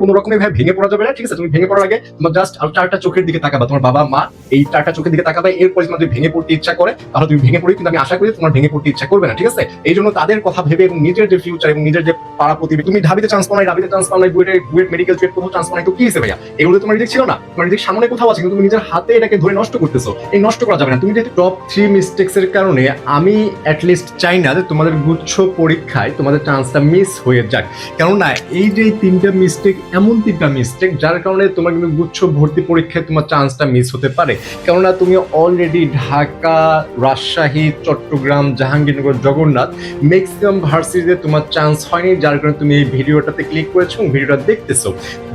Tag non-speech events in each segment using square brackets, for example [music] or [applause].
কোনো রকমের ভাবে ভেঙে পড়া যাবে না, ঠিক আছে? তুমি ভেঙে পড়ার আগে তোমার জাস্ট চারটা চোখের দিকে তাকাবা, তোমার বাবা মা এই চারটা চোখের দিকে তাকাবা এরপর যদি ভেঙে পড়তে ইচ্ছা করে, তাহলে তুমি ভেঙে পড়ি কিন্তু আমি আশা করি তোমার ভেঙে পড়তে ইচ্ছা করবে না, ঠিক আছে? এই জন্য তাদের কথা ভেবে এবং নিজের যে ফিউচার এবং নিজের যে পাড়া প্রতিবেশী, তুমি ঢাবিতে চান্স পাও নাই, ঢাবিতে চান্স পাও নাই, বুয়েটে, বুয়েট মেডিকেল ট্রেড কোথাও চান্স পাও নাই, তো কি ভাইয়া? এগুলো তোমার রিজেক্ট ছিল না, তোমার রিজেক্ট সামনে কোথাও আছে, কিন্তু তুমি নিজের হাতে এটাকে ধরে নষ্ট করতেছো, এই নষ্ট করা যাবে না। তুমি যেহেতু টপ থ্রি মিস্টেক্স এর কারণে, আমি অ্যাটলিস্ট চাই না যে তোমাদের গুচ্ছ পরীক্ষায় তোমাদের চান্সটা মিস হয়ে যাক। কেননা এই যে তিনটা মিস্টেক এমন তিনটা মিস্টেক যার কারণে তোমার কিন্তু গুচ্ছ ভর্তি পরীক্ষায় তোমার চান্সটা মিস হতে পারে। কেননা তুমি অলরেডি ঢাকা, রাজশাহী, চট্টগ্রাম, জাহাঙ্গীরনগর, জগন্নাথ ম্যাক্সিমাম ভার্সিটিতে তোমার চান্স হয়নি, যার কারণে তুমি এই ভিডিওটাতে ক্লিক করেছ এবং ভিডিওটা দেখতেছো।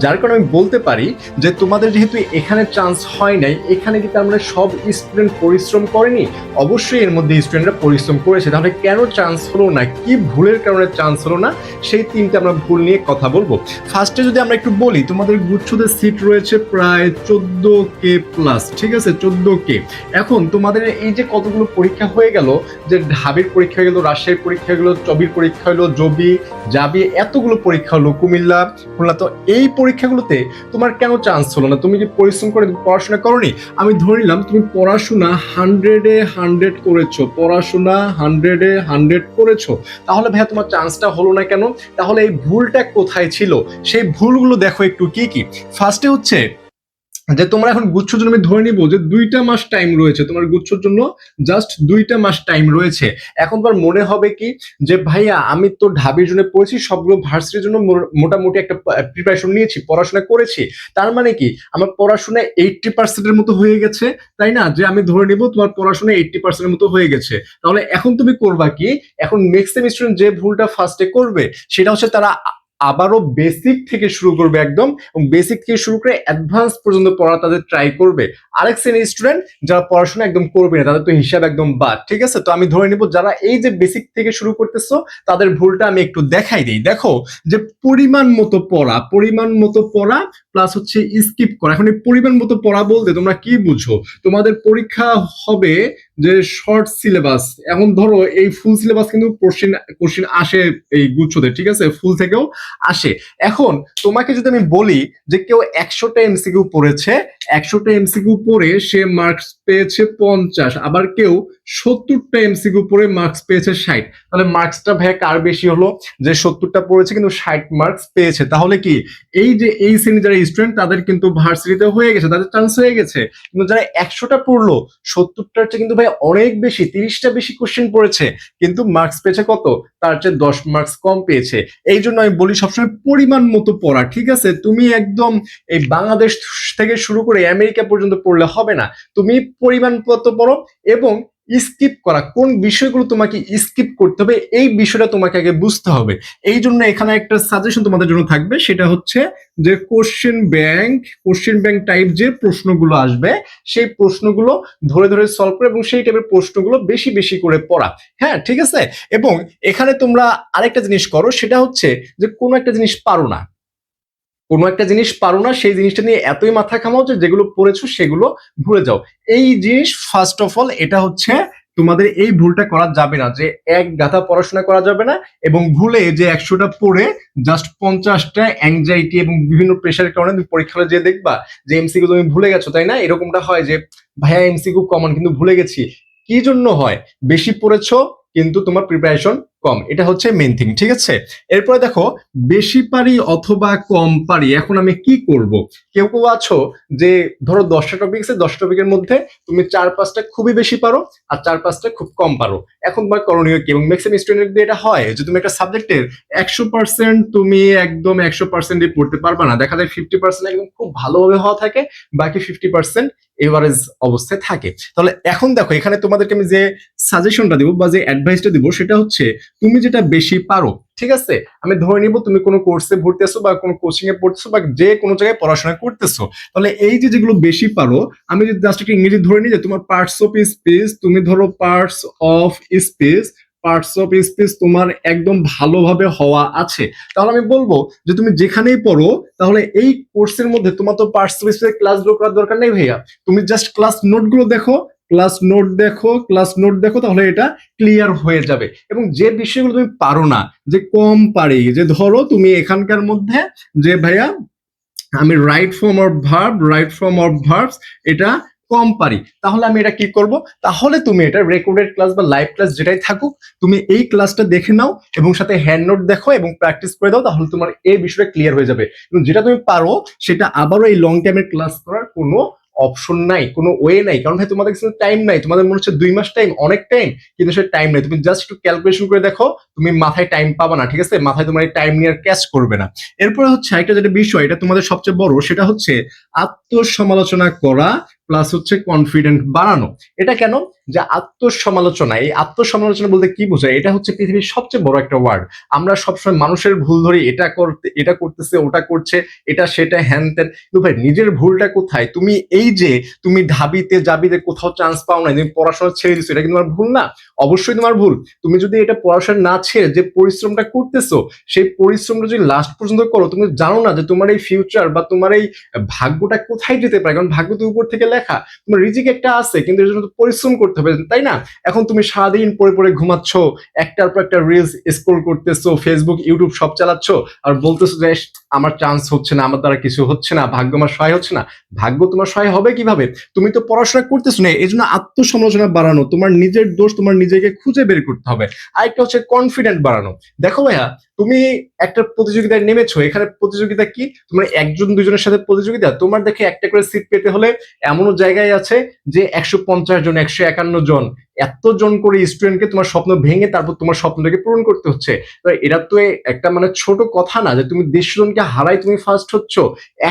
যার কারণে আমি বলতে পারি যে তোমাদের যেহেতু এখানে চান্স হয় নাই, এখানে কি তার মানে সব স্টুডেন্ট পরিশ্রম করেনি? অবশ্যই এর মধ্যে স্টুডেন্টরা পরিশ্রম করেছে। তাহলে কেন চান্স হলো না? কি ভুলের কারণে চান্স হলো না? সেই তিনটে আমরা ভুল নিয়ে কথা বলব। ফার্স্টে যদি আমরা একটু বলি, তোমাদের গুচ্ছদের সিট রয়েছে প্রায় চোদ্দ কে প্লাস ঠিক আছে? চোদ্দ কে এখন তোমাদের এই যে কতগুলো পরীক্ষা হয়ে গেল, যে ঢাবির পরীক্ষা হয়ে গেল, রাজশাহীর পরীক্ষা হয়ে গেল, চবির পরীক্ষা হলো, জবি, জাবি, এতগুলো পরীক্ষা হলো, কুমিল্লা, খুলনা। তো এই পরীক্ষাগুলোতে তোমার কেন চান্স হলো না? তুমি কি পরিশ্রম করে পড়াশোনা করনি, আমি ধরে নিলাম তুমি পড়াশোনা হান্ড্রেডে হান্ড্রেড করেছ, পড়াশোনা হান্ড্রেডে হান্ড্রেড করেছ। তাহলে ভাইয়া তোমার চান্সটা হলো না কেন? তাহলে এই ভুলটা কোথায় ছিল? সেই ভুলগুলো দেখো একটু কি কি? ফার্স্টে হচ্ছে যে তোমরা এখন গুচ্ছর জন্য আমি ধরে নিবো যে দুইটা মাস টাইম রয়েছে। তোমার গুচ্ছর জন্য জাস্ট দুইটা মাস টাইম রয়েছে। এখন তোমার মনে হবে কি? যে ভাইয়া, আমি তো ঢাবির জন্য পড়েছি, সবগুলো ভার্সিটির জন্য মোটামুটি একটা প্রিপারেশন নিয়েছি, পড়াশোনা করেছি। তার মানে কি? আমার পড়াশোনা এইটটি পার্সেন্টের মতো হয়ে গেছে, তাই না? যে আমি ধরে নিব তোমার পড়াশোনা এইটটি পার্সেন্টের মতো হয়ে গেছে। তাহলে এখন তুমি করবা কি? এখন নেক্সট সেমিস্টার যে ভুলটা ফার্স্টে করবে, সেটা হচ্ছে তারা আবারও বেসিক থেকে শুরু করবে একদম এবং বেসিক থেকে শুরু করে অ্যাডভান্স পর্যন্ত পড়া তাদের ট্রাই করবে। আরেক শ্রেণির স্টুডেন্ট যারা পড়াশোনা একদম করবে না, তাদের তো হিসাব একদম বাদ, ঠিক আছে? তো আমি ধরে নিব যারা এই যে বেসিক থেকে শুরু করতেছো, তাদের ভুলটা আমি একটু দেখাই দিই। দেখো যে পরিমাণ মতো পড়া, পরিমাণ মতো পড়া প্লাস হচ্ছে স্কিপ করা। এখন এই পরিমাণ মতো পড়া বলতে তোমরা কি বুঝো? তোমাদের পরীক্ষা হবে যে শর্ট সিলেবাস এখন ধরো এই ফুল সিলেবাস কিন্তু কোশ্চিন কোশ্চিন আসে এই গুচ্ছতে, ঠিক আছে? ফুল থেকেও আসে। এখন তোমাকে যদি আমি বলি যে কেউ একশোটা এমসিকিউ পড়েছে, একশোটা এমসিকিউ পড়ে সে মার্কস পেয়েছে পঞ্চাশ, আবার কেউ সত্তরটা এমসিকিউ পড়ে মার্কস পেয়েছে ষাট। তাহলে মার্কসটা ভাই কার বেশি হলো? যে সত্তরটা পড়েছে কিন্তু ষাট মার্কস পেয়েছে। তাহলে কি? এই যে এই শ্রেণি যারা স্টুডেন্ট তাদের কিন্তু ভার্সিটিতে হয়ে গেছে, তাদের চান্স হয়ে গেছে। কিন্তু যারা একশোটা পড়ল, সত্তরটার চেয়ে কিন্তু ভাই অনেক বেশি, তিরিশটা বেশি কোশ্চেন পড়েছে, কিন্তু মার্কস পেয়েছে কত? তার চেয়ে দশ মার্কস কম পেয়েছে। এই জন্য আমি বলি সবসময় পরিমাণ মতো পড়া, ঠিক আছে? তুমি একদম এই বাংলাদেশ থেকে শুরু করে আমেরিকা পর্যন্ত পড়লে হবে না। তুমি পরিমাণ মতো পড়ো এবং স্কিপ করা। কোন বিষয়গুলো তোমাকে স্কিপ করতে হবে, এই বিষয়টা তোমাকে আগে বুঝতে হবে। এই জন্য এখানে একটা সাজেশন তোমাদের জন্য থাকবে, সেটা হচ্ছে যে question bank question bank type যে প্রশ্নগুলো আসবে, সেই প্রশ্নগুলো ধরে ধরে সলভ করে এবং সেই টাইপের প্রশ্নগুলো বেশি বেশি করে পড়া। হ্যাঁ ঠিক আছে? এবং এখানে তোমরা আরেকটা জিনিস করো, সেটা হচ্ছে যে কোনো একটা জিনিস পারো না। কোনো একটা জিনিস পারো না, সেই জিনিসটা নিয়ে এতই মাথা খামাও যে যেগুলো পড়েছো সেগুলো ভুলে যাও। এই জিনিস ফার্স্ট অফ অল এটা হচ্ছে তোমাদের এই ভুলটা করা যাবে না, যে এক গাথা পড়াশোনা করা যাবে না এবং ভুলে যে একশোটা পড়ে জাস্ট পঞ্চাশটা অ্যাংজাইটি এবং বিভিন্ন প্রেশারের কারণে তুমি পরীক্ষা যে দেখবা যে এমসিকিউ তুমি ভুলে গেছো, তাই না? এরকমটা হয় যে, ভাইয়া এমসিকিউ কমন কিন্তু ভুলে গেছি। কি জন্য হয়? বেশি পড়েছো, কিন্তু তোমার প্রিপারেশন কম। এটা হচ্ছে মেন থিং ঠিক আছে? এরপরে দেখো, বেশি পারি অথবা কম পারি, এখন আমি কি করব? কেউ কেউ আছো যে, ধরো দশটা টপিক আছে, দশটা টপিকের মধ্যে তুমি চার পাঁচটা খুবই বেশি পারো আর চার পাঁচটা খুব কম পারো। এখন তোমার করণীয় কি? এবং ম্যাক্সিমাম স্টুডেন্ট এটা হয় যে, তুমি একটা সাবজেক্টের একশো পার্সেন্ট তুমি একদম একশো পার্সেন্টই পড়তে পারবে না। দেখা যায় ফিফটি পার্সেন্ট একদম খুব ভালোভাবে হওয়া থাকে, বাকি ফিফটি পার্সেন্ট এভারেজ অবস্থায় থাকে। তাহলে এখন দেখো, এখানে তোমাদেরকে আমি যে সাজেশনটা দিব বা যে অ্যাডভাইসটা দিব, সেটা হচ্ছে তুমি যেটা বেশি পারো, ঠিক আছে? আমি ধরে নিব তুমি কোনো কোর্সে ভর্তি আছো বা কোনো কোচিং এ পড়তেছো বা যে কোনো জায়গায় পড়াশোনা করতেছো। তাহলে এই যে যেগুলো বেশি পারো, আমি যদি জাস্ট একটা ইংরেজি ধরে নিই যে তোমার পার্টস অফ স্পেস তুমি ধরো parts of space parts of space তোমার একদম ভালোভাবে হওয়া আছে। তাহলে আমি বলব যে তুমি যেখানেই পড়ো, তাহলে এই কোর্সের মধ্যে তোমার তো পার্টস অফ স্পেস ক্লাসগুলো করার দরকার নেই ভাইয়া। তুমি জাস্ট ক্লাস নোটগুলো দেখো ক্লাস নোট দেখো ক্লাস নোট দেখো, তাহলে এটা ক্লিয়ার হয়ে যাবে। এবং যে বিষয়গুলো তুমি পারো না, যে কম পারি, যে ধরো তুমি এখানকার মধ্যে যে ভাইয়া, আমি right form of verb right form of verbs এটা কম পারি। তাহলে আমি এটা কি করব? তাহলে তুমি এটা রেকর্ডেড ক্লাস বা লাইভ ক্লাস যেটাই থাকুক, তুমি এই ক্লাসটা দেখে নাও এবং সাথে হ্যান্ড নোট দেখো এবং প্র্যাকটিস করে দাও, তাহলে তোমার এই বিষয়টা ক্লিয়ার হয়ে যাবে। এবং যেটা তুমি পারো, সেটা আবারও এই লং টাইমের ক্লাস করার কোনো অপশন নাই, কোনো ওয়ে নাই। কারণ ভাই, তোমাদের কাছে টাইম নাই। তোমাদের মনে হচ্ছে দুই মাস টাইম অনেক টাইম কিন্তু সে টাইম নাই। তুমি জাস্ট একটু ক্যালকুলেশন করে দেখো, তুমি মাথায় টাইম পাবা না, ঠিক আছে? মাথায় তোমার এই টাইম নিয়ে ক্যাচ করবে না। এরপরে হচ্ছে একটা যেটা বিষয়, এটা তোমাদের সবচেয়ে বড়, সেটা হচ্ছে আত্মসমালোচনা করা প্লাস হচ্ছে কনফিডেন্ট বাড়ানো। এটা কেন? যে আত্মসমালোচনা, এই আত্মসমালোচনা বলতে কি বোঝায়? এটা হচ্ছে পৃথিবীর সবচেয়ে বড় একটা ওয়ার্ড আমরা সবসময় মানুষের ভুল ধরি, এটা করতে, এটা করতেছে, ওটা করছে, এটা, সেটা, হ্যান ত্যান। কিন্তু ভাই, নিজের ভুলটা কোথায়? তুমি এই যে, তুমি ঢাবিতে যাবিতে কোথাও চান্স পাও না তুমি পড়াশোনা ছেড়ে দিছো, এটা কি তোমার ভুল না? অবশ্যই তোমার ভুল। তুমি যদি এটা পড়াশোনা না ছেড়ে যে পরিশ্রমটা করতেছো, সেই পরিশ্রমটা যদি লাস্ট পর্যন্ত করো, তুমি জানো না যে তোমার এই ফিউচার বা তোমার এই ভাগ্যটা কোথায় যেতে পারে? কারণ ভাগ্য তো উপর থেকে লেখা। তোমার রিজিক একটা আছে, কিন্তু এর জন্য তো পরিশ্রম করতে হবে, তাই না? এখন তুমি সারাদিন পরে পরে ঘুমাচ্ছ, একটার পর একটা রিলস স্ক্রোল করতেছো ফেসবুক ইউটিউব সব চালাচ্ছ, আর বলতেছো যে আমার চান্স হচ্ছে না, আমার দ্বারা কিছু হচ্ছে না, ভাগ্য আমার সহায় হচ্ছে না। ভাগ্য তোমার সহায় হবে কীভাবে? তুমি তো পড়াশোনা করতেছো না এই জন্য আত্মসমালোচনা বাড়ানো, তোমার নিজের দোষ তোমার নিজেকে খুঁজে বের করতে হবে। আরেকটা হচ্ছে কনফিডেন্ট বাড়ানো। দেখো ভাইয়া, তুমি একটা প্রতিযোগিতায় নেমেছো, এখানে প্রতিযোগিতা কি? তোমার একজন দুজনের সাথে প্রতিযোগিতা, তোমার দেখে একটা করে সিট পেতে হলে এমনও জায়গায় আছে যে একশো পঞ্চাশ জন, একশো একান্ন জন এত জন করে স্টুডেন্টকে তোমার স্বপ্ন ভেঙে তারপর তোমার স্বপ্নটাকে পূরণ করতে হচ্ছে। তো এটা তো একটা মানে ছোট কথা না যে তুমি দেড়শো জনকে হারাই তুমি ফার্স্ট হচ্ছ,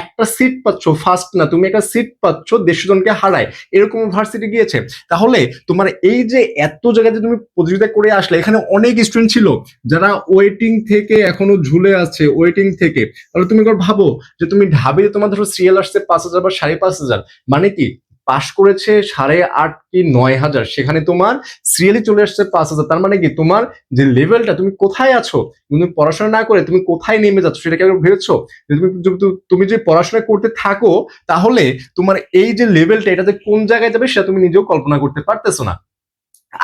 একটা সিট পাচ্ছ ফার্স্ট না, তুমি একটা সিট পাচ্ছ দেড়শো জনকে হারায়। এরকম ভার্সিটি গিয়েছে। তাহলে তোমার এই যে এত জায়গাতে তুমি প্রতিযোগিতা করে আসলে, এখানে অনেক স্টুডেন্ট ছিল যারা ওয়েটিং থেকে এখনও ঝুলে আছে ওয়েটিং থেকে। তাহলে তুমি একবার ভাবো যে তুমি ঢাবিতে তোমার ধরো সিরিয়াল আসছে পাঁচ হাজার বা সাড়ে পাঁচ হাজার মানে কি? পাশ করেছে সাড়ে আট কি নয় হাজার। সেখানে তোমার সিরিয়ালি চলে আসছে পাঁচ হাজার। তার মানে কি? তোমার যে লেভেলটা তুমি কোথায় আছো? তুমি পড়াশোনা না করে তুমি কোথায় নেমে যাচ্ছ? সেটাকে ভেবেছো? তুমি যদি- তুমি যে পড়াশোনা করতে থাকো, তাহলে তোমার এই যে লেভেলটা এটা যে কোন জায়গায় যাবে, সেটা তুমি নিজেও কল্পনা করতে পারতেছো না।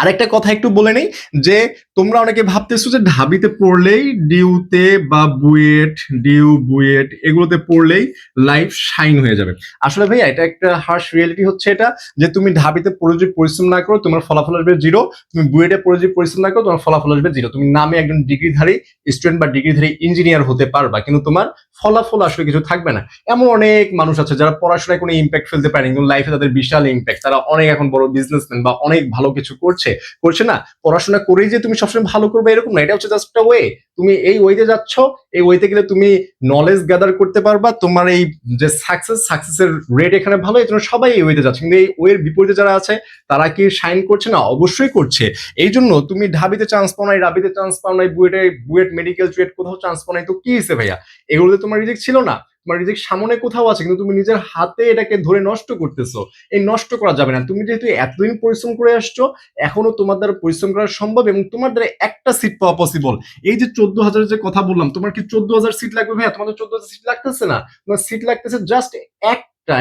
আরেকটা কথা একটু বলে নেই, যে তোমরা অনেকে ভাবতেছো যে ঢাবিতে পড়লেই ডিউতে বা বুয়েট, ডিউ, বুয়েট এগুলোতে পড়লেই লাইফ শাইন হয়ে যাবে। আসলে ভাইয়া, এটা একটা হার্শ রিয়েলিটি হচ্ছে এটা, যে তুমি ঢাবিতে পড়ে যদি পরিশ্রম না করো, তোমার ফলাফল আসবে জিরো তুমি বুয়েটে পড়ে যদি পরিশ্রম না করো, তোমার ফলাফল আসবে জিরো তুমি নামে একজন ডিগ্রিধারী স্টুডেন্ট বা ডিগ্রিধারী ইঞ্জিনিয়ার হতে পারবা, কিন্তু তোমার ফলাফল আসলে কিছু থাকবে না। এমন অনেক মানুষ আছে যারা পড়াশোনায় কোনো ইম্প্যাক্ট ফেলতে পারেনি কিন্তু লাইফে তাদের বিশাল ইম্প্যাক্ট তারা অনেক এখন বড় বিজনেসম্যান বা অনেক ভালো কিছু করছে। করছে না? পড়াশোনা করেই যে তুমি সবসময় ভালো করবে এরকম না। এটা হচ্ছে জাস্ট ওয়ে তুমি এই ওয়েতে যাচ্ছ এই ওয়েতে গেলে তুমি নলেজ গ্যাদার করতে পারবা, তোমার এই যে সাকসেস সাকসেসের রেট এখানে ভালো, এই জন্য সবাই এই ওয়েতে যাচ্ছে। কিন্তু এই ওয়ের বিপরীতে যারা আছে, তারা কি সাইন করছে? না, অবশ্যই করছে। এই জন্য তুমি ঢাবিতে চান্স পাও নাই, রাবিতে চান্স পাও নাই, বুয়েটে, বুয়েট মেডিকেল চুয়েট কোথাও চান্স পাও নাই, তো কি হিসেবে ভাইয়া? এগুলোতে তোমার রিজেক্ট ছিল না। তোমার রিজিক সামনে কোথাও আছে, কিন্তু তুমি নিজের হাতে এটাকে ধরে নষ্ট করতেছো, এই নষ্ট করা যাবে না। তুমি যেহেতু এতদিন পরিশ্রম করে আসছো, এখনও তোমার দ্বারা পরিশ্রম করা সম্ভব এবং তোমার দ্বারা একটা সিট পাওয়া পসিবল এই যে চোদ্দ হাজার যে কথা বললাম, তোমার কি চোদ্দ হাজার সিট লাগবে ভাইয়া? তোমাদের চোদ্দ হাজার সিট লাগতেছে না? তোমার সিট লাগতেছে জাস্ট একটা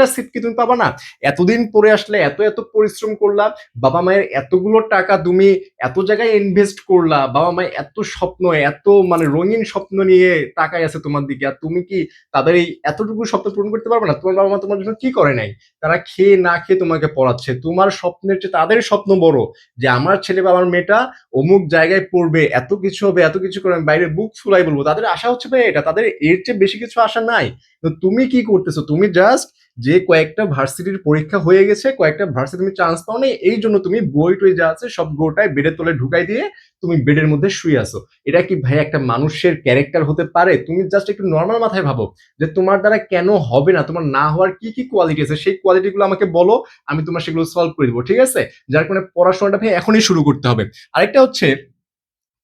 একটা সিট কি তুমি পাবা না? এতদিন পরে আসলে এত এত পরিশ্রম করলা, বাবা মায়ের এতগুলো টাকা তুমি এত জায়গায় ইনভেস্ট করলা, বাবা মায়ের এত স্বপ্ন, এত মানে রঙিন স্বপ্ন নিয়ে টাকায় আছে তোমার দিকে, আর তুমি কি তাদের এই এতটুকু স্বপ্ন পূরণ করতে পারবে না? তোমার বাবা মা তোমার জন্য কি করে নাই? তারা খেয়ে না খেয়ে তোমাকে পড়াচ্ছে। তোমার স্বপ্নের চেয়ে তাদের স্বপ্ন বড় যে আমার ছেলে বা আমার মেয়েটা অমুক জায়গায় পড়বে, এত কিছু হবে, এত কিছু করে বাইরে বুক ফুলাই বলব। তাদের আশা হচ্ছে ভাই এটা, তাদের এর চেয়ে বেশি কিছু আশা নাই। তো তুমি কি করতেছো? তুমি জাস্ট যে কয়েকটা ভার্সিটির পরীক্ষা হয়ে গেছে, কয়েকটা ভার্সিটি তুমি চান্স পাও নাই এই জন্য তুমি বই টই যা আছে সব গোটায় বেডের তলে ঢুকাই দিয়ে তুমি বেডের মধ্যে শুয়ে আসো এটা কি ভাই একটা মানুষের ক্যারেক্টার হতে পারে? তুমি জাস্ট একটু নর্মাল মাথায় ভাবো যে তোমার দ্বারা কেন হবে না? তোমার না হওয়ার কি কি কোয়ালিটি আছে? সেই কোয়ালিটিগুলো আমাকে বলো, আমি তোমার সেগুলো সলভ করে দিবো, ঠিক আছে? যার কারণে পড়াশোনাটা ভাই এখনই শুরু করতে হবে। আরেকটা হচ্ছে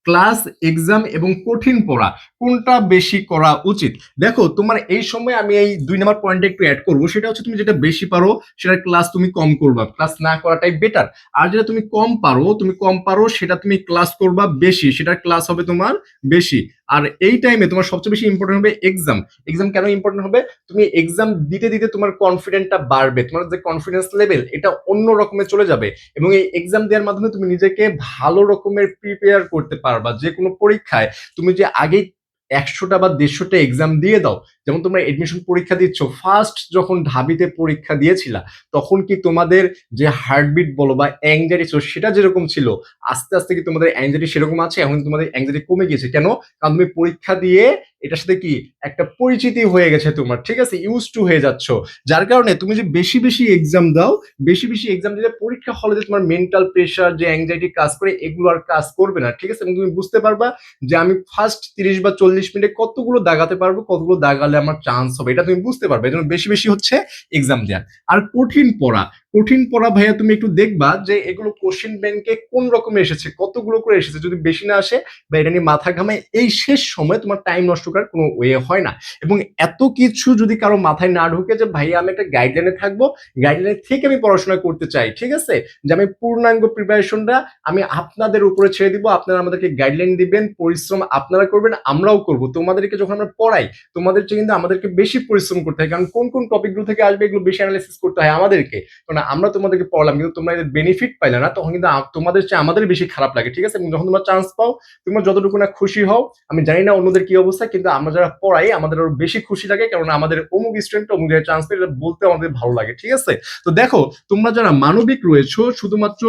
ক্লাস এক্সাম এবং কঠিন পড়া, কোনটা বেশি করা উচিত? দেখো, তোমার এই সময় আমি এই দুই নম্বর পয়েন্টে একটু অ্যাড করব, সেটা হচ্ছে তুমি যেটা বেশি পারো সেটা ক্লাস তুমি কম করবা। ক্লাস না করাটাই বেটার আর যেটা তুমি কম পারো, তুমি কম পারো, সেটা তুমি ক্লাস করবা বেশি সেটা ক্লাস হবে তোমার বেশি। আর এই টাইমে তোমার সবচেয়ে বেশি ইম্পর্টেন্ট হবে এক্সাম এক্সাম কেন ইম্পর্টেন্ট হবে? তুমি এক্সাম দিতে দিতে তোমার কনফিডেন্টটা বাড়বে। তোমার যে কনফিডেন্স লেভেল এটা অন্য রকমের চলে যাবে। এবং এই এক্সাম দেওয়ার মাধ্যমে তুমি নিজেকে ভালো রকমের প্রিপেয়ার করতে পারবা। যে কোনো পরীক্ষায় তুমি যে আগেই একশোটা বা দেড়শোটা এক্সাম দিয়ে দাও। যেমন তোমরা এডমিশন পরীক্ষা দিচ্ছ ফার্স্ট যখন ঢাবিতে পরীক্ষা দিয়েছিলা, তখন কি তোমাদের যে হার্টবিট বলো বা অ্যাংজাইটি ছিল, সেটা যেরকম ছিল, আস্তে আস্তে কি তোমাদের অ্যাংজাইটি সেরকম আছে? এখন তোমাদের অ্যাংজাইটি কমে গিয়েছে। কেন? কারণ তুমি পরীক্ষা দিয়ে এটার সাথে কি একটা পরিচিতি হয়ে গেছে তোমার, ঠিক আছে? ইউজ টু হয়ে যাচ্ছ। যার কারণে তুমি যে বেশি বেশি এক্সাম দাও, বেশি বেশি এক্সাম দিলে পরীক্ষা হলে যে তোমার মেন্টাল প্রেশার যে অ্যাংজাইটি কাজ করে, এগুলো আর কাজ করবে না, ঠিক আছে? এবং তুমি বুঝতে পারবা যে আমি ফার্স্ট তিরিশ বা চল্লিশ মিনিটে কতগুলো দাগাতে পারব, কতগুলো দাগালে আমার চান্স হবে, এটা তুমি বুঝতে পারবে। এই জন্য বেশি বেশি হচ্ছে এক্সাম দেওয়া আর কঠিন পড়া কঠিন পড়া ভাইয়া তুমি একটু দেখবা যে এগুলো কোশ্চেন ব্যাংকে কোন রকমের এসেছে, কতগুলো করে এসেছে, যদি বেশি না আসে বা এটা নিয়ে মাথা ঘামায়। এই শেষ সময় তোমার টাইম নষ্ট করার কোনো ওয়ে হয় না। এবং এত কিছু যদি কারও মাথায় না ঢুকে যে ভাই আমি একটা গাইডলাইনে থাকব গাইডলাইন থেকে আমি পড়াশোনা করতে চাই, ঠিক আছে? যে আমি পূর্ণাঙ্গ প্রিপারেশনটা আমি আপনাদের উপরে ছেড়ে দিব, আপনারা আমাদেরকে গাইডলাইন দিবেন, পরিশ্রম আপনারা করবেন, আমরাও করব। তোমাদেরকে যখন আমরা পড়াই, তোমাদের চেয়ে কিন্তু আমাদেরকে বেশি পরিশ্রম করতে হয়। কারণ কোন কোন টপিকগুলো থেকে আসবে, এগুলো বেশি অ্যানালাইসিস করতে হয় আমাদেরকে। কারণ আমরা তোমাদেরকে পড়ালাম, কিন্তু তোমরা এদের বেনিফিট পাইলে না, তখন কিন্তু তোমাদের চেয়ে আমাদের বেশি খারাপ লাগে, ঠিক আছে? যখন তোমরা চান্স পাও, তোমরা যতটুকু না খুশি হও, আমি জানি না অন্যদের কি অবস্থা, কিন্তু আমরা যারা পড়াই, আমাদের আরও বেশি খুশি লাগে কারণ আমাদের অমুক স্টুডেন্ট অমুক জায়গায় চান্স পেয়ে বলতে আমাদের ভালো লাগে, ঠিক আছে? তো দেখো, তোমরা যারা মানবিক রয়েছো, শুধুমাত্র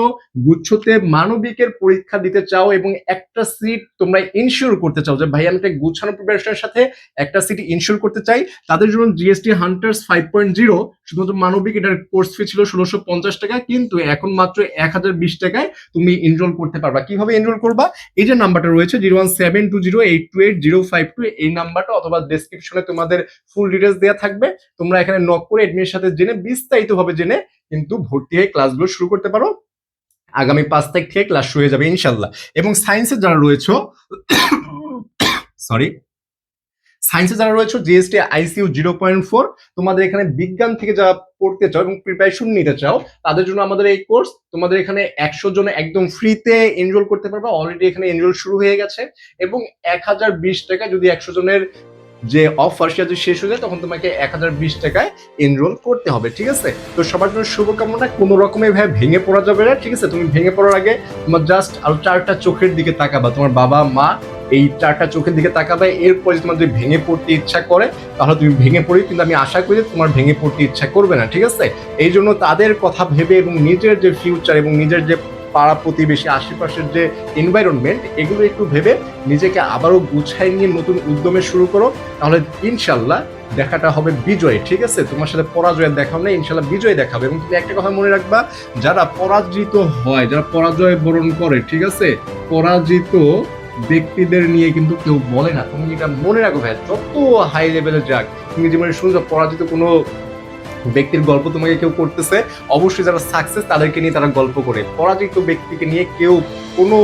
গুচ্ছতে মানবিকের পরীক্ষা দিতে চাও এবং একটা সিট তোমরা ইনশিওর করতে চাও, যে ভাই, আমি একটা গুছানো প্রিপারেশনের সাথে একটা সিট ইনশিওর করতে চাই, তাদের জন্য GST hunters five point zero শুধুমাত্র মানবিক, এটার কোর্স ফি ছিল পঞ্চাশ টাকা কিন্তু এখন মাত্র এক হাজার বিশ টাকায় তুমি এনরোল করতে পারবা। কীভাবে এনরোল করবা? এই যে নাম্বারটা রয়েছে zero one seven two zero eight two eight zero five two, এই নাম্বারটা অথবা ডেসক্রিপশনে তোমাদের ফুল ডিটেলস দেওয়া থাকবে। তোমরা এখানে নক করে এডমিনের সাথে জেনে বিস্তারিত ভাবে জেনে কিন্তু ভর্তি হয়ে ক্লাসগুলো শুরু করতে পারো। আগামী পাঁচ তারিখ থেকে ক্লাস শুরু হয়ে যাবে ইনশাল্লাহ। এবং সায়েন্সের যারা রয়েছে সরি [coughs] সায়েন্সে যারা রয়েছে GST ICU zero point four তোমাদের এখানে বিজ্ঞান থেকে যারা পড়তে চাও এবং প্রিপারেশন নিতে চাও, তাদের জন্য আমাদের এই কোর্স তোমাদের এখানে একশো জন একদম ফ্রিতে এনরোল করতে পারবে। অলরেডি এখানে এনরোল শুরু হয়ে গেছে এবং এক হাজার বিশ টাকা যদি একশো জনের যে অফার সেটা যদি শেষ হয়ে যায়, তখন তোমাকে এক হাজার বিশ টাকায় এনরোল করতে হবে, ঠিক আছে? তো সবার জন্য শুভকামনা, কোনো রকমের ভাবে ভেঙে পড়া যাবে না, ঠিক আছে? তুমি ভেঙে পড়ার আগে তোমার জাস্ট আরও চারটা চোখের দিকে তাকাবা, তোমার বাবা, মা এই চারটা চোখের দিকে তাকাবে, এরপরে তোমার যদি ভেঙে পড়তে ইচ্ছা করে, তাহলে তুমি ভেঙে পড়ি কিন্তু আমি আশা করি তোমার ভেঙে পড়তে ইচ্ছা করবে না, ঠিক আছে? এই জন্য তাদের কথা ভেবে এবং নিজের যে ফিউচার এবং নিজের যে পাড়া প্রতিবেশী, আশেপাশের যে এনভায়রনমেন্ট এগুলো একটু ভেবে নিজেকে আবারও গুছাই নিয়ে নতুন উদ্যমে শুরু করো, তাহলে ইনশাল্লাহ দেখাটা হবে বিজয়, ঠিক আছে? তোমার সাথে পরাজয়ের দেখা হবে ইনশাল্লাহ বিজয় দেখাবে। এবং তুমি একটা কথা মনে রাখবা, যারা পরাজিত হয়, যারা পরাজয় বরণ করে, ঠিক আছে? পরাজিত ব্যক্তিদের নিয়ে কিন্তু কেউ বলে না। তুমি এটা মনে রাখো ভাই, যত হাই লেভেলে যাক তুমি জীবনে শুনছো, পরাজিত কোনো ব্যক্তির গল্প তোমাকে কেউ করতেছে, অবশ্যই যারা সাকসেস তাদেরকে নিয়ে তারা গল্প করে। পরাজিত ব্যক্তিকে নিয়ে কেউ কোনো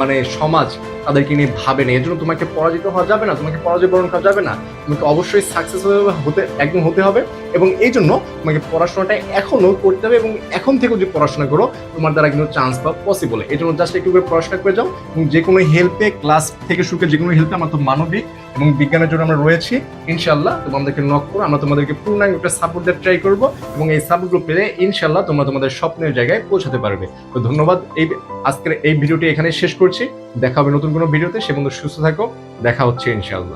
মানে সমাজ তাদেরকে নিয়ে ভাবে না। এর জন্য তোমাকে পরাজিত হওয়া যাবে না, তোমাকে পরাজয় বরণ করা যাবে না। তোমাকে অবশ্যই সাকসেস হতে একদম হতে হবে এবং এই জন্য তোমাকে পড়াশোনাটা এখনও করতে হবে এবং এখন থেকে যদি পড়াশোনা করো, তোমার দ্বারা কিন্তু চান্স পাওয়া পসিবল এই জন্য জাস্ট একটু করে পড়াশোনা করে যাও এবং যে কোনো হেল্পে ক্লাস থেকে শুরু করে যে কোনো হেল্পে আমার তো মানবিক এবং বিজ্ঞানের জন্য আমরা রয়েছি ইনশাল্লাহ তোমাদেরকে নক করো। আমরা তোমাদেরকে পূর্ণাঙ্গ একটা সাপোর্ট দেওয়ার ট্রাই করব এবং এই সাপোর্ট গ্রুপ পেলে ইনশাল্লাহ তোমরা তোমাদের স্বপ্নের জায়গায় পৌঁছাতে পারবে। তো ধন্যবাদ, এই আজকের এই ভিডিওটি এখানে শেষ করছি। দেখা হবে নতুন কোনো ভিডিওতে, সে বন্ধু সুস্থ থাকো, দেখা হচ্ছে ইনশাল্লাহ